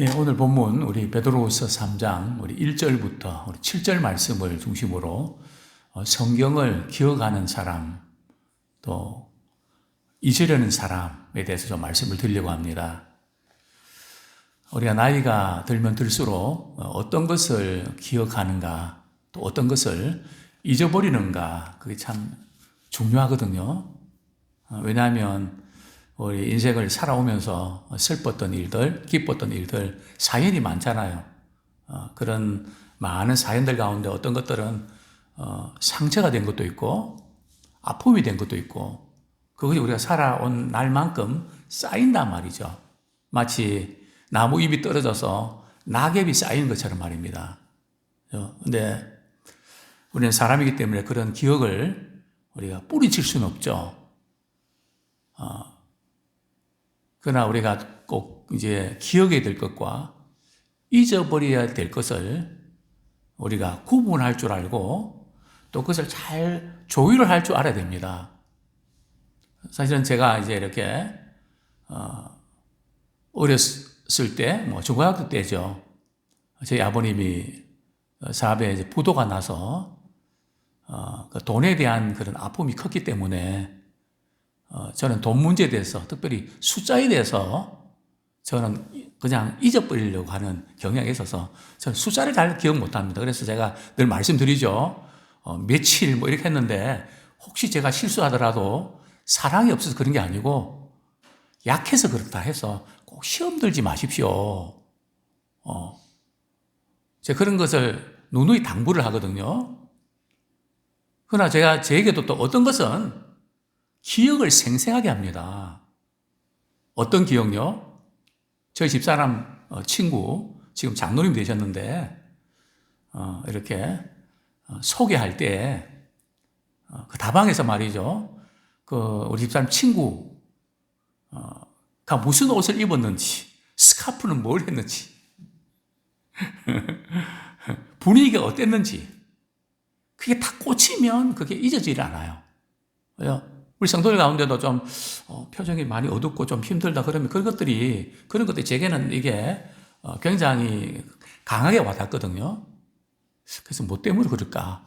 예, 오늘 본문 우리 베드로후서 3장 우리 1절부터 우리 7절 말씀을 중심으로 어, 성경을 기억하는 사람 또 잊으려는 사람에 대해서 좀 말씀을 드리려고 합니다. 우리가 나이가 들면 들수록 어, 어떤 것을 기억하는가 또 어떤 것을 잊어버리는가 그게 참 중요하거든요. 어, 왜냐하면 우리 인생을 살아오면서 슬펐던 일들, 기뻤던 일들, 사연이 많잖아요. 어, 그런 많은 사연들 가운데 어떤 것들은 어, 상처가 된 것도 있고, 아픔이 된 것도 있고, 그것이 우리가 살아온 날만큼 쌓인단 말이죠. 마치 나무 잎이 떨어져서 낙엽이 쌓이는 것처럼 말입니다. 어, 근데 우리는 사람이기 때문에 그런 기억을 우리가 뿌리칠 수는 없죠. 어, 그러나 우리가 꼭 이제 기억해야 될 것과 잊어버려야 될 것을 우리가 구분할 줄 알고 또 그것을 잘 조율을 할 줄 알아야 됩니다. 사실은 제가 이제 이렇게 어, 어렸을 때, 뭐 중고등학교 때죠. 저희 아버님이 사업에 이제 부도가 나서 어, 그 돈에 대한 그런 아픔이 컸기 때문에 어, 저는 돈 문제에 대해서 특별히 숫자에 대해서 저는 그냥 잊어버리려고 하는 경향이 있어서 저는 숫자를 잘 기억 못 합니다. 그래서 제가 늘 말씀드리죠. 어, 며칠 뭐 이렇게 했는데 혹시 제가 실수하더라도 사랑이 없어서 그런 게 아니고 약해서 그렇다 해서 꼭 시험 들지 마십시오. 어. 제가 그런 것을 누누이 당부를 하거든요. 그러나 제가 제에게도 또 어떤 것은 기억을 생생하게 합니다. 어떤 기억요? 저희 집사람 어, 친구, 지금 장로님 되셨는데, 어, 이렇게 어, 소개할 때, 그 다방에서 말이죠. 그 우리 집사람 친구가 무슨 옷을 입었는지, 스카프는 뭘 했는지, 분위기가 어땠는지, 그게 다 꽂히면 그게 잊어지질 않아요. 우리 성도들 가운데도 좀 어, 표정이 많이 어둡고 좀 힘들다 그러면 그런 것들이 그런 것들이 제게는 이게 어, 굉장히 강하게 와닿거든요. 그래서 뭐 때문에 그럴까?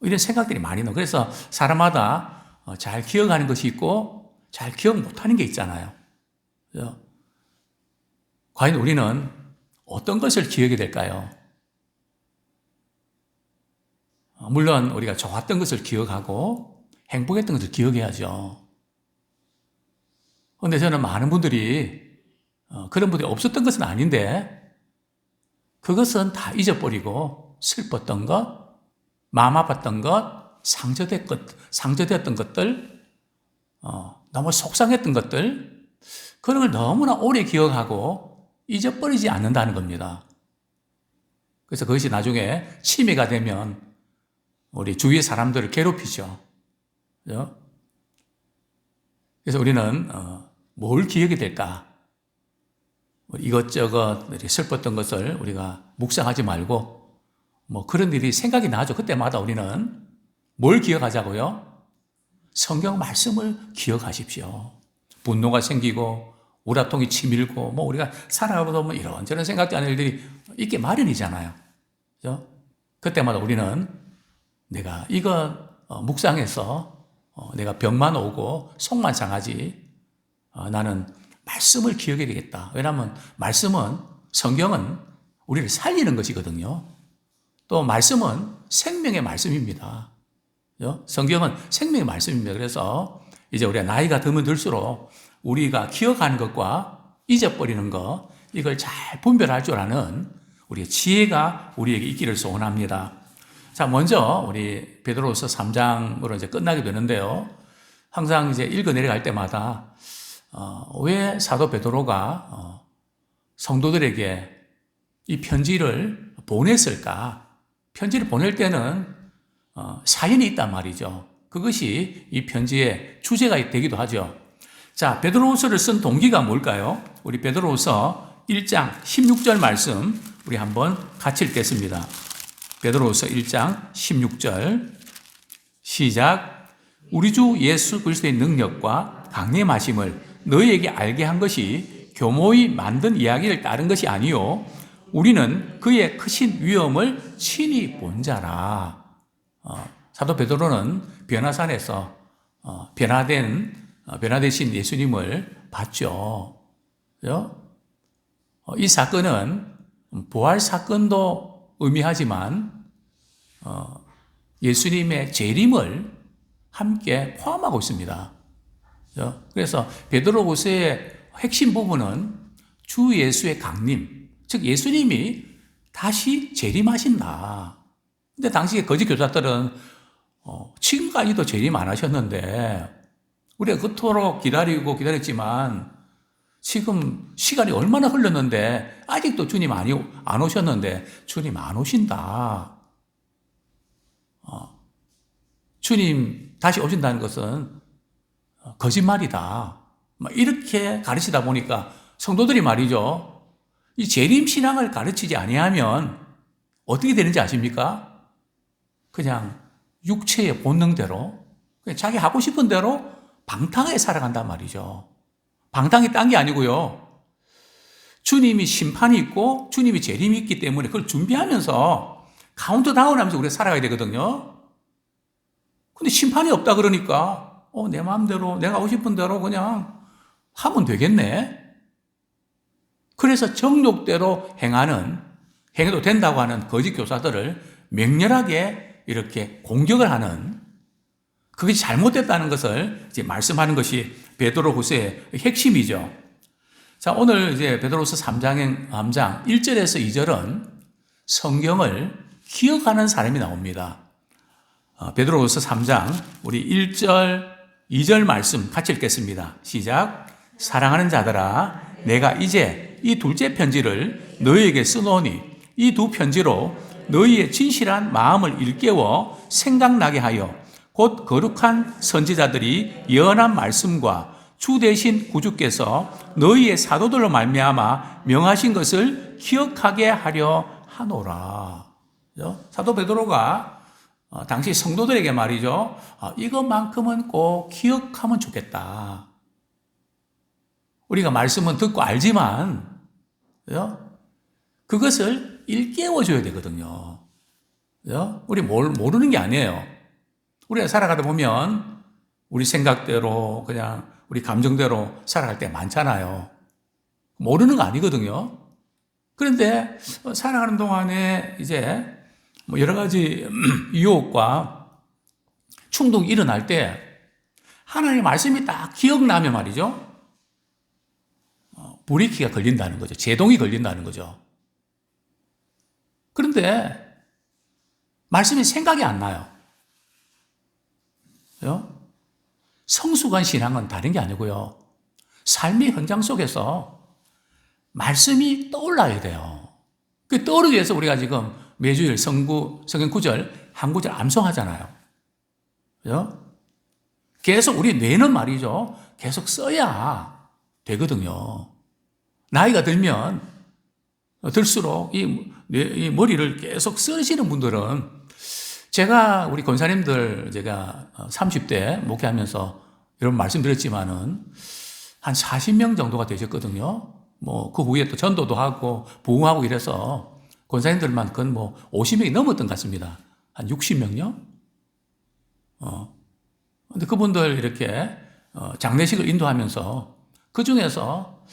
이런 생각들이 많이 나. 그래서 사람마다 어, 잘 기억하는 것이 있고 잘 기억 못하는 게 있잖아요. 과연 우리는 어떤 것을 기억이 될까요? 어, 물론 우리가 좋았던 것을 기억하고 행복했던 것을 기억해야죠. 그런데 저는 많은 분들이 어, 그런 분들이 없었던 것은 아닌데 그것은 다 잊어버리고 슬펐던 것, 마음 아팠던 것, 상처된 것, 상처되었던 것들, 어, 너무 속상했던 것들, 그런 걸 너무나 오래 기억하고 잊어버리지 않는다는 겁니다. 그래서 그것이 나중에 치매가 되면 우리 주위의 사람들을 괴롭히죠. 그래서 우리는 어, 뭘 기억이 될까? 뭐 이것저것 슬펐던 것을 우리가 묵상하지 말고 뭐 그런 일이 생각이 나죠. 그때마다 우리는 뭘 기억하자고요? 성경 말씀을 기억하십시오. 분노가 생기고 우라통이 치밀고 뭐 우리가 살아가면서 뭐 이런저런 생각지 않은 일들이 있게 마련이잖아요. 그죠? 그때마다 우리는 내가 이거 어, 묵상해서 어, 내가 병만 오고 속만 상하지 어, 나는 말씀을 기억해야 되겠다. 왜냐하면 말씀은 성경은 우리를 살리는 것이거든요. 또 말씀은 생명의 말씀입니다. 성경은 생명의 말씀입니다. 그래서 이제 우리가 나이가 들면 들수록 우리가 기억하는 것과 잊어버리는 것 이걸 잘 분별할 줄 아는 우리의 지혜가 우리에게 있기를 소원합니다. 자, 먼저 우리 베드로서 3장으로 이제 끝나게 되는데요. 항상 이제 읽어 내려갈 때마다 어, 왜 사도 베드로가 어, 성도들에게 이 편지를 보냈을까? 편지를 보낼 때는 어, 사연이 있단 말이죠. 그것이 이 편지의 주제가 되기도 하죠. 자, 베드로후서를 쓴 동기가 뭘까요? 우리 베드로후서 1장 16절 말씀 우리 한번 같이 읽겠습니다. 베드로후서 1장 16절 시작 우리 주 예수 그리스도의 능력과 강림하심을 너희에게 알게 한 것이 교모이 만든 이야기를 따른 것이 아니요 우리는 그의 크신 위엄을 친히 본 자라. 어, 사도 베드로는 변화산에서 어, 변화된 어, 변화되신 예수님을 봤죠. 그죠? 어, 이 사건은 부활 사건도 의미하지만 어, 예수님의 재림을 함께 포함하고 있습니다. 그죠? 그래서 베드로후서의 핵심 부분은 주 예수의 강림, 즉 예수님이 다시 재림하신다. 근데 당시에 거짓 교사들은 어, 지금까지도 재림 안 하셨는데 우리가 그토록 기다리고 기다렸지만 지금 시간이 얼마나 흘렀는데 아직도 주님 아니, 안 오셨는데 주님 안 오신다. 어, 주님 다시 오신다는 것은 거짓말이다. 막 이렇게 가르치다 보니까 성도들이 말이죠. 이 재림 신앙을 가르치지 아니하면 어떻게 되는지 아십니까? 그냥 육체의 본능대로 그냥 자기 하고 싶은 대로 방탕하게 살아간단 말이죠. 방탕이 딴게 아니고요. 주님이 심판이 있고 주님이 재림이 있기 때문에 그걸 준비하면서 카운트 다운 하면서 우리가 살아가야 되거든요. 근데 심판이 없다 그러니까 어, 내 마음대로 내가 하고 싶은 대로 그냥 하면 되겠네. 그래서 정욕대로 행하는 행해도 된다고 하는 거짓 교사들을 맹렬하게 이렇게 공격을 하는 그것이 잘못됐다는 것을 이제 말씀하는 것이 베드로후서의 핵심이죠. 자, 오늘 이제 베드로후서 3장의 3장 1절에서 2절은 성경을 기억하는 사람이 나옵니다. 어, 베드로후서 3장 우리 1절, 2절 말씀 같이 읽겠습니다. 시작. 사랑하는 자들아, 내가 이제 이 둘째 편지를 너희에게 쓰노니 이 두 편지로 너희의 진실한 마음을 일깨워 생각나게 하여 곧 거룩한 선지자들이 예언한 말씀과 주 대신 구주께서 너희의 사도들로 말미암아 명하신 것을 기억하게 하려 하노라. 사도 베드로가 어, 당시 성도들에게 말이죠. 어, 이것만큼은 꼭 기억하면 좋겠다. 우리가 말씀은 듣고 알지만 그것을 일깨워 줘야 되거든요. 우리 모르는 게 아니에요. 우리가 살아가다 보면 우리 생각대로 그냥 우리 감정대로 살아갈 때 많잖아요. 모르는 거 아니거든요. 그런데 살아가는 동안에 이제 뭐 여러 가지 유혹과 충동이 일어날 때 하나님의 말씀이 딱 기억나면 말이죠. 어, 브레이키가 걸린다는 거죠. 제동이 걸린다는 거죠. 그런데 말씀이 생각이 안 나요. 성수관 신앙은 다른 게 아니고요. 삶의 현장 속에서 말씀이 떠올라야 돼요. 그 떠오르기 위해서 우리가 지금 매주일 성구, 성경 구절, 한 구절 암송하잖아요. 그죠? 계속 우리 뇌는 말이죠. 계속 써야 되거든요. 나이가 들면 들수록 이, 이 머리를 계속 쓰시는 분들은 제가 우리 권사님들 제가 30대 목회하면서 이런 말씀드렸지만은 한 40명 정도가 되셨거든요. 뭐 그 후에 또 전도도 하고 부흥하고 이래서 권사님들만 그건 뭐 50명이 넘었던 것 같습니다. 한 60명요? 어. 근데 그분들 이렇게 어, 장례식을 인도하면서 그 중에서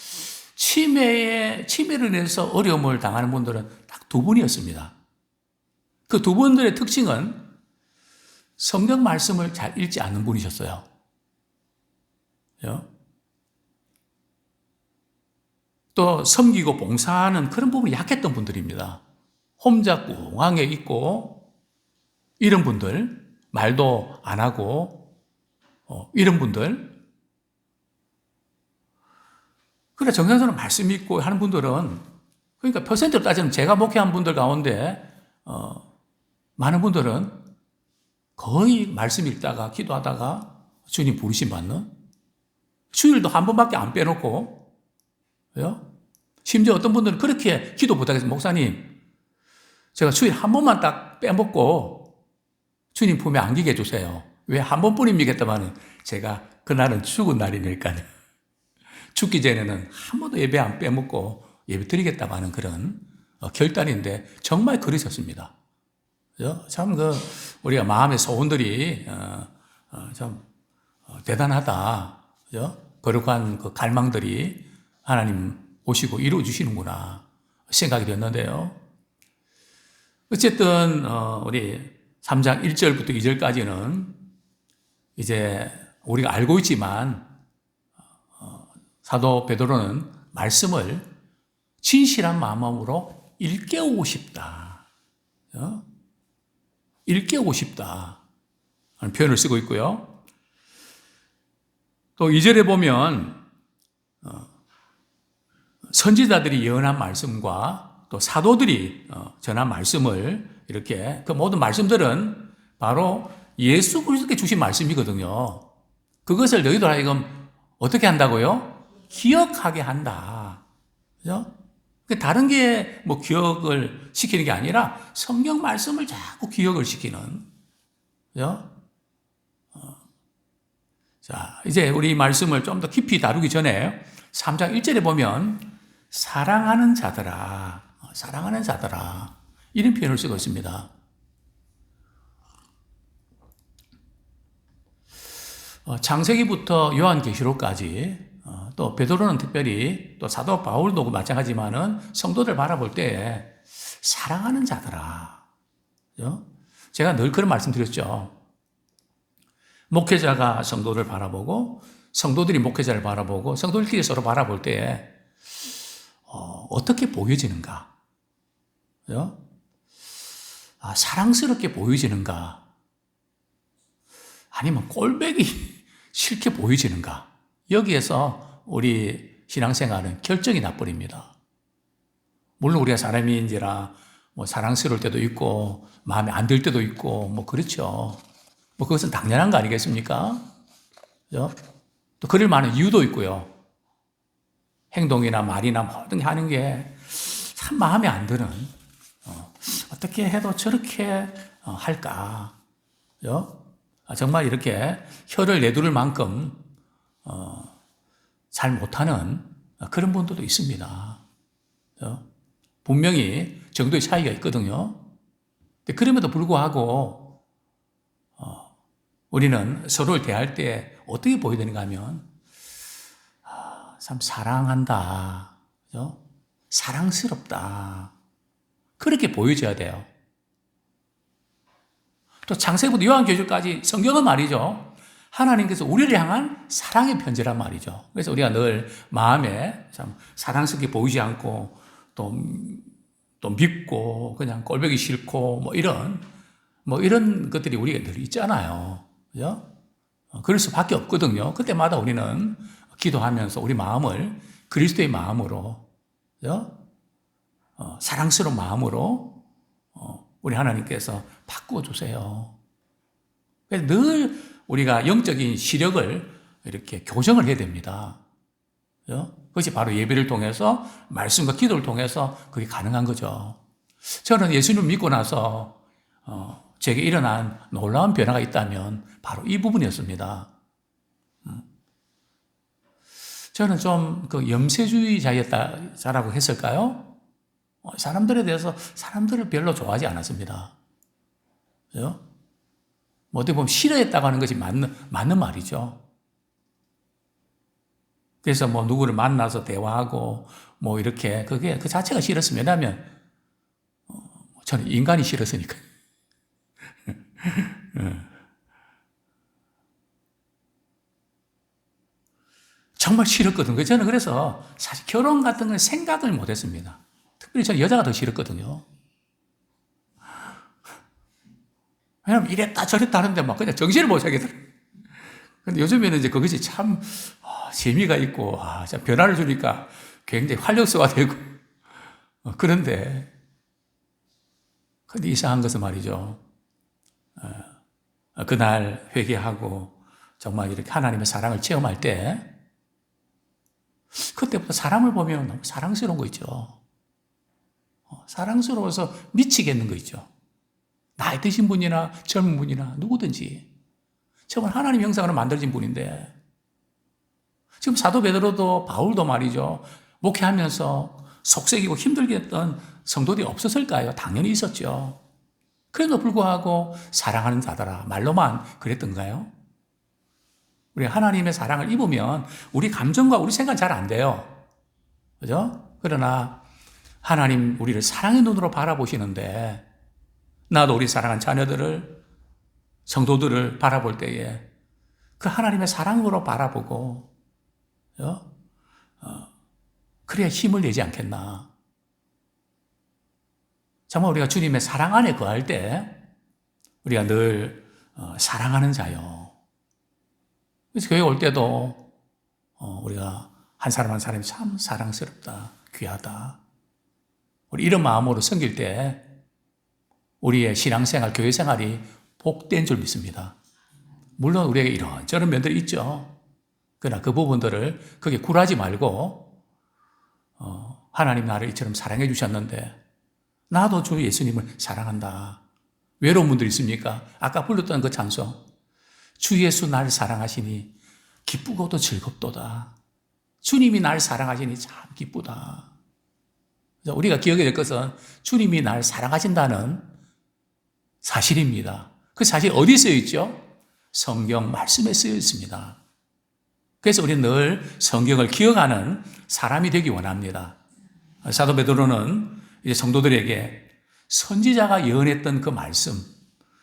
치매에, 치매를 인해서 어려움을 당하는 분들은 딱 두 분이었습니다. 그 두 분들의 특징은 성경 말씀을 잘 읽지 않는 분이셨어요. 또 섬기고 봉사하는 그런 부분이 약했던 분들입니다. 혼자 꽁하게 있고 이런 분들 말도 안 하고 어, 이런 분들 그래 정상적으로 말씀 있고 하는 분들은 그러니까 퍼센트로 따지면 제가 목회한 분들 가운데 어, 많은 분들은 거의 말씀 읽다가 기도하다가 주님 부르심 받는 주일도 한 번밖에 안 빼놓고 왜요? 심지어 어떤 분들은 그렇게 기도 부탁해서 목사님 제가 주일 한 번만 딱 빼먹고 주님 품에 안기게 해주세요. 왜 한 번뿐입니까? 했더만 제가 그날은 죽은 날이니까요. 죽기 전에는 한 번도 예배 안 빼먹고 예배 드리겠다고 하는 그런 어, 결단인데 정말 그러셨습니다. 참 그 우리가 마음의 소원들이 어, 어, 참 대단하다. 거룩한 그 갈망들이 하나님 오시고 이루어 주시는구나 생각이 됐는데요. 어쨌든 우리 3장 1절부터 2절까지는 이제 우리가 알고 있지만 사도 베드로는 말씀을 진실한 마음으로 일깨우고 싶다. 어? 일깨우고 싶다. 하는 표현을 쓰고 있고요. 또 2절에 보면 어, 선지자들이 예언한 말씀과 또 사도들이 어, 전한 말씀을 이렇게 그 모든 말씀들은 바로 예수 그리스도께 주신 말씀이거든요. 그것을 너희들 하여금 어떻게 한다고요? 기억하게 한다. 그죠? 그 다른 게 뭐 기억을 시키는 게 아니라 성경 말씀을 자꾸 기억을 시키는. 그죠? 어. 자, 이제 우리 말씀을 좀 더 깊이 다루기 전에 3장 1절에 보면 사랑하는 자들아, 어, 사랑하는 자들아, 이런 표현을 쓰고 있습니다. 어, 창세기부터 요한계시록까지 어, 또 베드로는 특별히 또 사도 바울도 마찬가지지만은 성도들 바라볼 때 사랑하는 자들아. 제가 늘 그런 말씀 드렸죠. 목회자가 성도를 바라보고 성도들이 목회자를 바라보고 성도들끼리 서로 바라볼 때 어, 떻게 보여지는가? 아, 사랑스럽게 보여지는가? 아니면 꼴배기 싫게 보여지는가? 여기에서 우리 신앙생활은 결정이 나버립니다. 물론 우리가 사람인지라 뭐 사랑스러울 때도 있고 마음에 안 들 때도 있고 뭐 그렇죠. 뭐 그것은 당연한 거 아니겠습니까? 그죠? 또 그럴 만한 이유도 있고요. 행동이나 말이나 모든 게 하는 게 참 마음에 안 드는 어, 떻게 해도 저렇게 어, 할까? 그죠? 아, 정말 이렇게 혀를 내두를 만큼 어, 잘 못하는 그런 분들도 있습니다. 어? 분명히 정도의 차이가 있거든요. 그럼에도 불구하고 어, 우리는 서로를 대할 때 어떻게 보여야 되는가 하면 아, 참 사랑한다? 사랑스럽다 그렇게 보여줘야 돼요. 또 창세부터 요한계시까지 성경은 말이죠. 하나님께서 우리를 향한 사랑의 편지란 말이죠. 그래서 우리가 늘 마음에 참 사랑스럽게 보이지 않고 또, 또 믿고 그냥 꼴보기 싫고 뭐 이런 뭐 이런 것들이 우리가 늘 있잖아요. 그죠? 어, 그럴 수밖에 없거든요. 그때마다 우리는 기도하면서 우리 마음을 그리스도의 마음으로, 그죠? 어, 사랑스러운 마음으로 어, 우리 하나님께서 바꾸어 주세요. 늘 우리가 영적인 시력을 이렇게 교정을 해야 됩니다. 그것이 바로 예배를 통해서 말씀과 기도를 통해서 그게 가능한 거죠. 저는 예수님을 믿고 나서 어, 제게 일어난 놀라운 변화가 있다면 바로 이 부분이었습니다. 음. 저는 좀 그 염세주의자였다라고 했을까요? 어, 사람들에 대해서 사람들을 별로 좋아하지 않았습니다. 그죠? 뭐 어떻게 보면 싫어했다고 하는 것이 맞는, 맞는 말이죠. 그래서 뭐 누구를 만나서 대화하고 뭐 이렇게 그게 그 자체가 싫었으면 왜냐하면 어, 저는 인간이 싫었으니까. 예. 정말 싫었거든요. 저는 그래서 사실 결혼 같은 건 생각을 못 했습니다. 특별히 저는 여자가 더 싫었거든요. 왜냐면 이랬다 저랬다 하는데 막 그냥 정신을 못 차겠더라고요. 근데 요즘에는 이제 그것이 참 아, 재미가 있고 아, 참 변화를 주니까 굉장히 활력소가 되고 어, 그런데 근데 이상한 것은 말이죠. 어, 그날 회개하고 정말 이렇게 하나님의 사랑을 체험할 때 그때부터 사람을 보면 너무 사랑스러운 거 있죠. 어, 사랑스러워서 미치겠는 거 있죠. 나이 드신 분이나 젊은 분이나 누구든지 정말 하나님 형상으로 만들어진 분인데 지금 사도 베드로도 바울도 말이죠. 목회하면서 속색이고 힘들게 했던 성도들이 없었을까요? 당연히 있었죠. 그래도 불구하고 사랑하는 자들아 말로만 그랬던가요? 우리 하나님의 사랑을 입으면 우리 감정과 우리 생각 잘 안 돼요. 그죠? 그러나 하나님 우리를 사랑의 눈으로 바라보시는데 나도 우리 사랑한 자녀들을 성도들을 바라볼 때에 그 하나님의 사랑으로 바라보고 어? 어, 그래야 힘을 내지 않겠나. 정말 우리가 주님의 사랑 안에 거할 때 우리가 늘 어, 사랑하는 자요. 그래서 교회 올 때도 어, 우리가 한 사람 한 사람이 참 사랑스럽다, 귀하다. 우리 이런 마음으로 섬길 때 우리의 신앙생활, 교회 생활이 복된 줄 믿습니다. 물론 우리에게 이런저런 면들이 있죠. 그러나 그 부분들을 거기에 굴하지 말고 어, 하나님 나를 이처럼 사랑해 주셨는데 나도 주 예수님을 사랑한다. 외로운 분들 있습니까? 아까 불렀던 그 찬송. 주 예수 나를 사랑하시니 기쁘고도 즐겁도다. 주님이 날 사랑하시니 참 기쁘다. 우리가 기억해야 될 것은 주님이 날 사랑하신다는 사실입니다. 그 사실 어디 쓰여 있죠? 성경 말씀에 쓰여 있습니다. 그래서 우리는 늘 성경을 기억하는 사람이 되기 원합니다. 사도 베드로는 이제 성도들에게 선지자가 예언했던 그 말씀,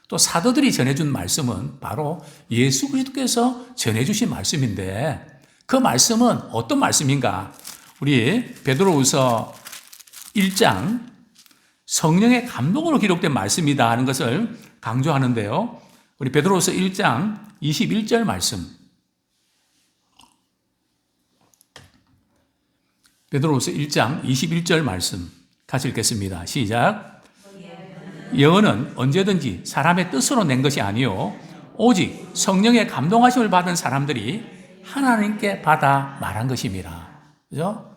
또 사도들이 전해준 말씀은 바로 예수 그리스도께서 전해주신 말씀인데 그 말씀은 어떤 말씀인가? 우리 베드로후서 1장 성령의 감동으로 기록된 말씀이다 하는 것을 강조하는데요. 우리 베드로후서 1장 21절 말씀. 베드로후서 1장 21절 말씀 같이 읽겠습니다. 시작. 예언은 언제든지 사람의 뜻으로 낸 것이 아니요 오직 성령의 감동하심을 받은 사람들이 하나님께 받아 말한 것입니다. 그죠?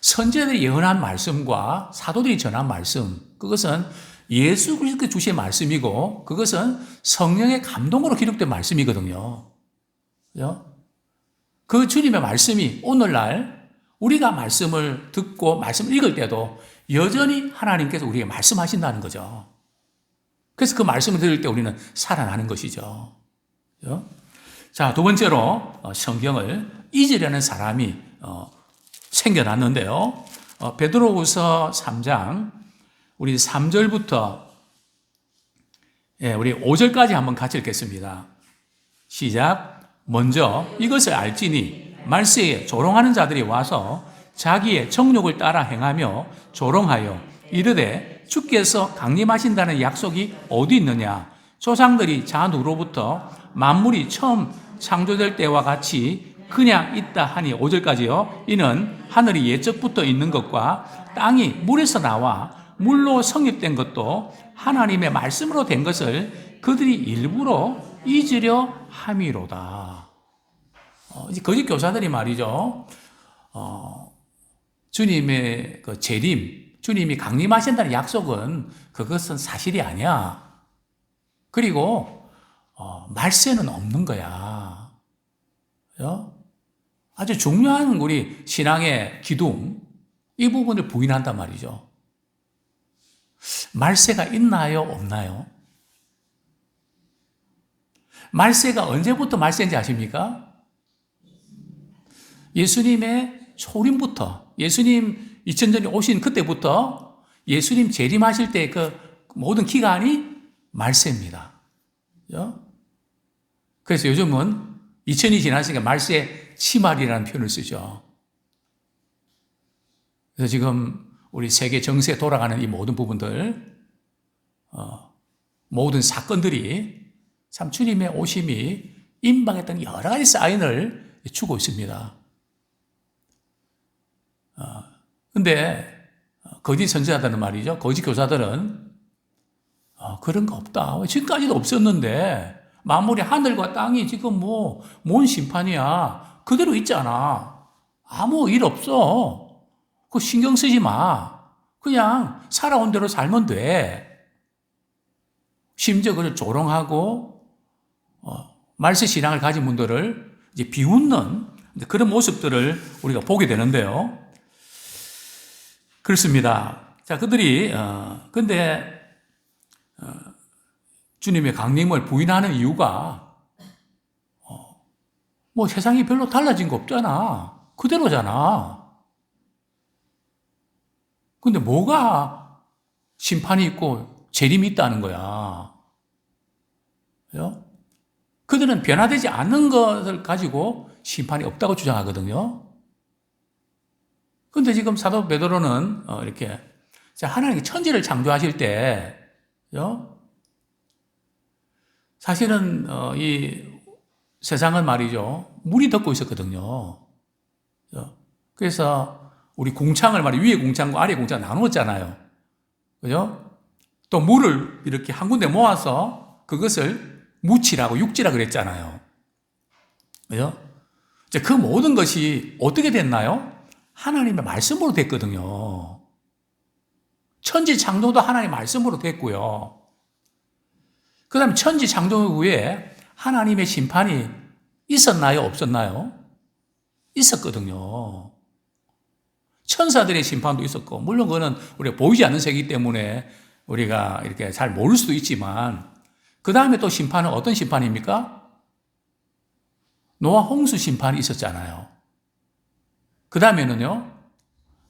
선제들이 예언한 말씀과 사도들이 전한 말씀 그것은 예수 그리스도 주신 말씀이고 그것은 성령의 감동으로 기록된 말씀이거든요. 그 주님의 말씀이 오늘날 우리가 말씀을 듣고 말씀을 읽을 때도 여전히 하나님께서 우리에게 말씀하신다는 거죠. 그래서 그 말씀을 들을 때 우리는 살아나는 것이죠. 자, 두 번째로 어, 성경을 잊으려는 사람이 어, 생겨났는데요. 어, 베드로후서 3장 우리 3절부터 예, 우리 5절까지 한번 같이 읽겠습니다. 시작. 먼저 이것을 알지니 말세에 조롱하는 자들이 와서 자기의 정욕을 따라 행하며 조롱하여 이르되 주께서 강림하신다는 약속이 어디 있느냐? 조상들이 잔우로부터 만물이 처음 창조될 때와 같이 그냥 있다 하니 5절까지요. 이는 하늘이 예적부터 있는 것과 땅이 물에서 나와 물로 성립된 것도 하나님의 말씀으로 된 것을 그들이 일부러 잊으려 함이로다. 어, 이제 거짓 교사들이 말이죠. 어, 주님의 그 재림, 주님이 강림하신다는 약속은 그것은 사실이 아니야. 그리고 어, 말세는 없는 거야. 그죠? 아주 중요한 우리 신앙의 기둥, 이 부분을 부인한단 말이죠. 말세가 있나요? 없나요? 말세가 언제부터 말세인지 아십니까? 예수님의 초림부터, 예수님 2000년이 오신 그때부터 예수님 재림하실 때 그 모든 기간이 말세입니다. 그래서 요즘은 2000이 지났으니까 말세 치말이라는 표현을 쓰죠. 그래서 지금 우리 세계 정세 돌아가는 이 모든 부분들, 어, 모든 사건들이 참 주님의 오심이 임방했던 여러 가지 사인을 주고 있습니다. 어, 근데 거짓 선지자들은 말이죠. 거짓 교사들은 어, 그런 거 없다. 지금까지도 없었는데 만물이 하늘과 땅이 지금 뭐 뭔 심판이야. 그대로 있잖아. 아무 일 없어. 그 신경 쓰지 마. 그냥 살아온 대로 살면 돼. 심지어 그를 조롱하고 어, 말세 신앙을 가진 분들을 이제 비웃는 그런 모습들을 우리가 보게 되는데요. 그렇습니다. 자, 그들이, 어, 근데, 어, 주님의 강림을 부인하는 이유가, 어, 뭐 세상이 별로 달라진 거 없잖아. 그대로잖아. 근데 뭐가 심판이 있고 재림이 있다는 거야. 그죠? 그들은 변화되지 않는 것을 가지고 심판이 없다고 주장하거든요. 근데 지금 사도 베드로는 어, 이렇게 자, 하나님이 천지를 창조하실 때 그죠? 사실은 어, 이 세상은 말이죠 물이 덮고 있었거든요. 그죠? 그래서 우리 공창을 말이 위에 공창과 아래 공창 나누었잖아요. 그죠? 또 물을 이렇게 한 군데 모아서 그것을 무치라고 육지라 그랬잖아요. 그죠? 이제 그 모든 것이 어떻게 됐나요? 하나님의 말씀으로 됐거든요. 천지 창조도 하나님의 말씀으로 됐고요. 그 다음에 천지 창조 후에 하나님의 심판이 있었나요? 없었나요? 있었거든요. 천사들의 심판도 있었고, 물론 그거는 우리가 보이지 않는 세기 때문에 우리가 이렇게 잘 모를 수도 있지만, 그 다음에 또 심판은 어떤 심판입니까? 노아 홍수 심판이 있었잖아요. 그 다음에는요,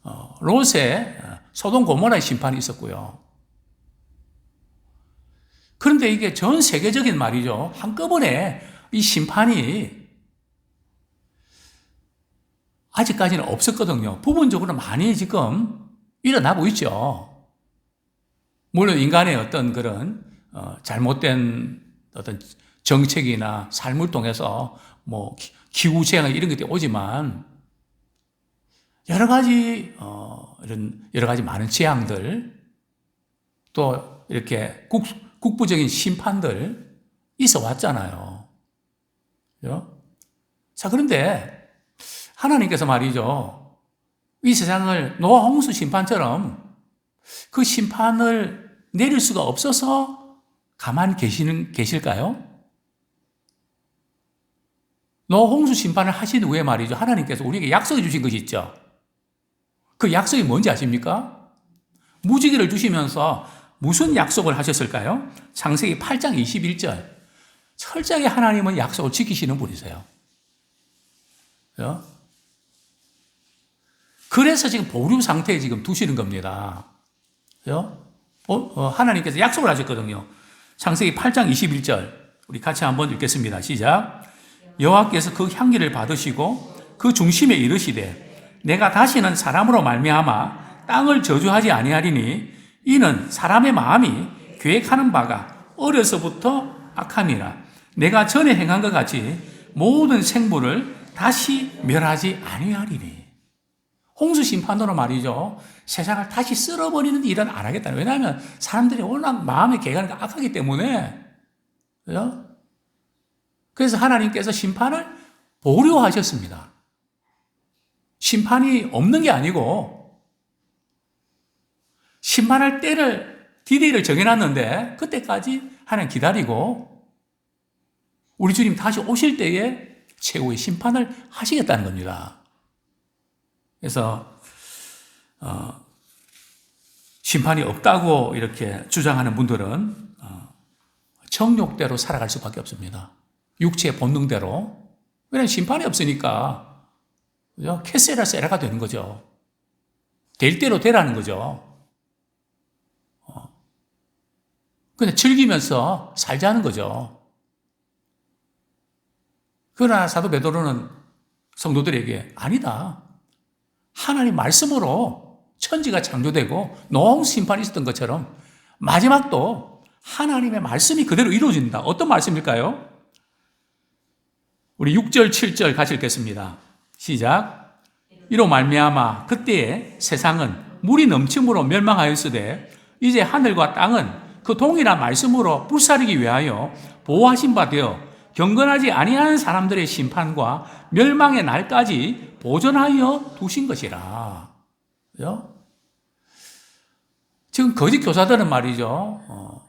어, 롯의 소돔 고모라의 심판이 있었고요. 그런데 이게 전 세계적인 말이죠. 한꺼번에 이 심판이 아직까지는 없었거든요. 부분적으로 많이 지금 일어나고 있죠. 물론 인간의 어떤 그런 어, 잘못된 어떤 정책이나 삶을 통해서 뭐 기후 재앙 이런 것들이 오지만 여러 가지 어, 이런 여러 가지 많은 재앙들 또 이렇게 국, 국부적인 심판들 있어 왔잖아요. 그죠? 자 그런데 하나님께서 말이죠. 이 세상을 노아 홍수 심판처럼 그 심판을 내릴 수가 없어서 가만 계시는 계실까요? 노아 홍수 심판을 하신 후에 말이죠. 하나님께서 우리에게 약속해 주신 것이 있죠. 그 약속이 뭔지 아십니까? 무지개를 주시면서 무슨 약속을 하셨을까요? 창세기 8장 21절. 철저하게 하나님은 약속을 지키시는 분이세요. 그죠? 그래서 지금 보류 상태에 지금 두시는 겁니다. 그죠? 어, 하나님께서 약속을 하셨거든요. 창세기 8장 21절. 우리 같이 한번 읽겠습니다. 시작. 여호와께서 그 향기를 받으시고 그 중심에 이르시되 내가 다시는 사람으로 말미암아 땅을 저주하지 아니하리니 이는 사람의 마음이 계획하는 바가 어려서부터 악함이라 내가 전에 행한 것 같이 모든 생물을 다시 멸하지 아니하리니 홍수 심판으로 말이죠. 세상을 다시 쓸어버리는 일은 안 하겠다. 왜냐하면 사람들이 워낙 마음의 계획이 악하기 때문에. 그죠? 그래서 하나님께서 심판을 보류하셨습니다. 심판이 없는 게 아니고, 심판할 때를, 디데이를 정해놨는데, 그때까지 하나님 기다리고, 우리 주님 다시 오실 때에 최후의 심판을 하시겠다는 겁니다. 그래서 어, 심판이 없다고 이렇게 주장하는 분들은 어, 정욕대로 살아갈 수밖에 없습니다. 육체의 본능대로. 왜냐하면 심판이 없으니까 그죠? 캐세라 세라가 되는 거죠. 될 대로 되라는 거죠. 어. 근데 즐기면서 살자는 거죠. 그러나 사도 베드로는 성도들에게 아니다. 하나님 말씀으로 천지가 창조되고 노홍 심판이 있었던 것처럼 마지막도 하나님의 말씀이 그대로 이루어진다. 어떤 말씀일까요? 우리 6절, 7절 같이 읽겠습니다. 시작. 이로 말미암아 그때의 세상은 물이 넘침으로 멸망하였으되 이제 하늘과 땅은 그 동일한 말씀으로 불사르기 위하여 보호하신 바 되어 경건하지 아니하는 사람들의 심판과 멸망의 날까지 보존하여 두신 것이라. 그죠? 지금 거짓 교사들은 말이죠. 어,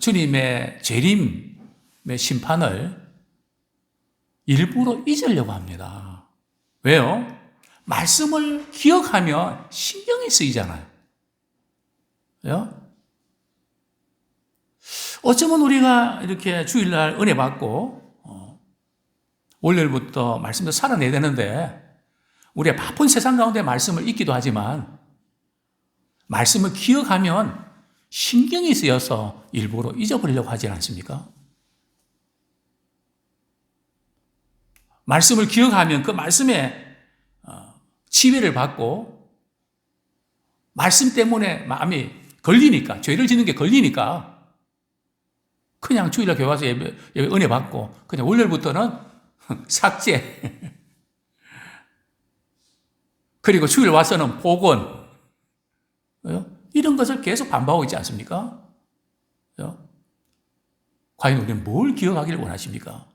주님의 재림의 심판을 일부러 잊으려고 합니다. 왜요? 말씀을 기억하면 신경이 쓰이잖아요. 왜요? 어쩌면 우리가 이렇게 주일날 은혜 받고, 어, 월요일부터 말씀도 살아내야 되는데, 우리의 바쁜 세상 가운데 말씀을 읽기도 하지만, 말씀을 기억하면 신경이 쓰여서 일부러 잊어버리려고 하지 않습니까? 말씀을 기억하면 그 말씀에 어, 지배를 받고 말씀 때문에 마음이 걸리니까 죄를 짓는 게 걸리니까 그냥 주일날 교회 와서 예배, 예배 은혜 받고 그냥 월요일부터는 삭제 그리고 주일 와서는 복원 이런 것을 계속 반복하고 있지 않습니까? 과연 우리는 뭘 기억하기를 원하십니까?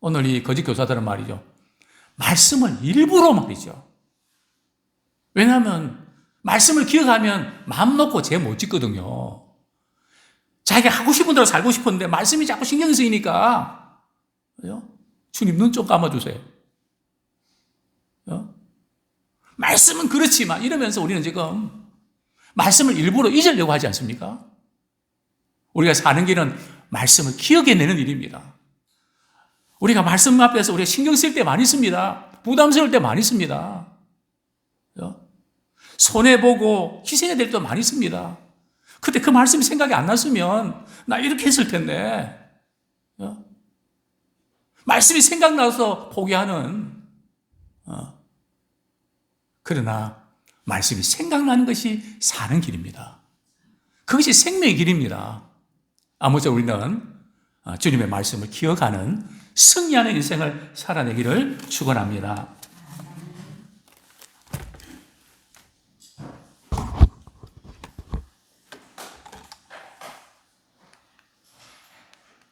오늘 이 거짓 교사들은 말이죠. 말씀을 일부러 말이죠. 왜냐하면 말씀을 기억하면 마음 놓고 죄 못 짓거든요. 자기가 하고 싶은 대로 살고 싶은데 말씀이 자꾸 신경 쓰이니까 주님 눈 좀 감아주세요. 말씀은 그렇지만 이러면서 우리는 지금 말씀을 일부러 잊으려고 하지 않습니까? 우리가 사는 길은 말씀을 기억해내는 일입니다. 우리가 말씀 앞에서 우리가 신경 쓸 때 많이 씁니다. 부담스러울 때 많이 씁니다. 손해보고 희생해야 될 때 많이 씁니다. 그때 그 말씀이 생각이 안 났으면 나 이렇게 했을 텐데. 말씀이 생각나서 포기하는. 어. 그러나 말씀이 생각나는 것이 사는 길입니다. 그것이 생명의 길입니다. 아무쪼 우리는 주님의 말씀을 기억하는 승리하는 인생을 살아내기를 축원합니다.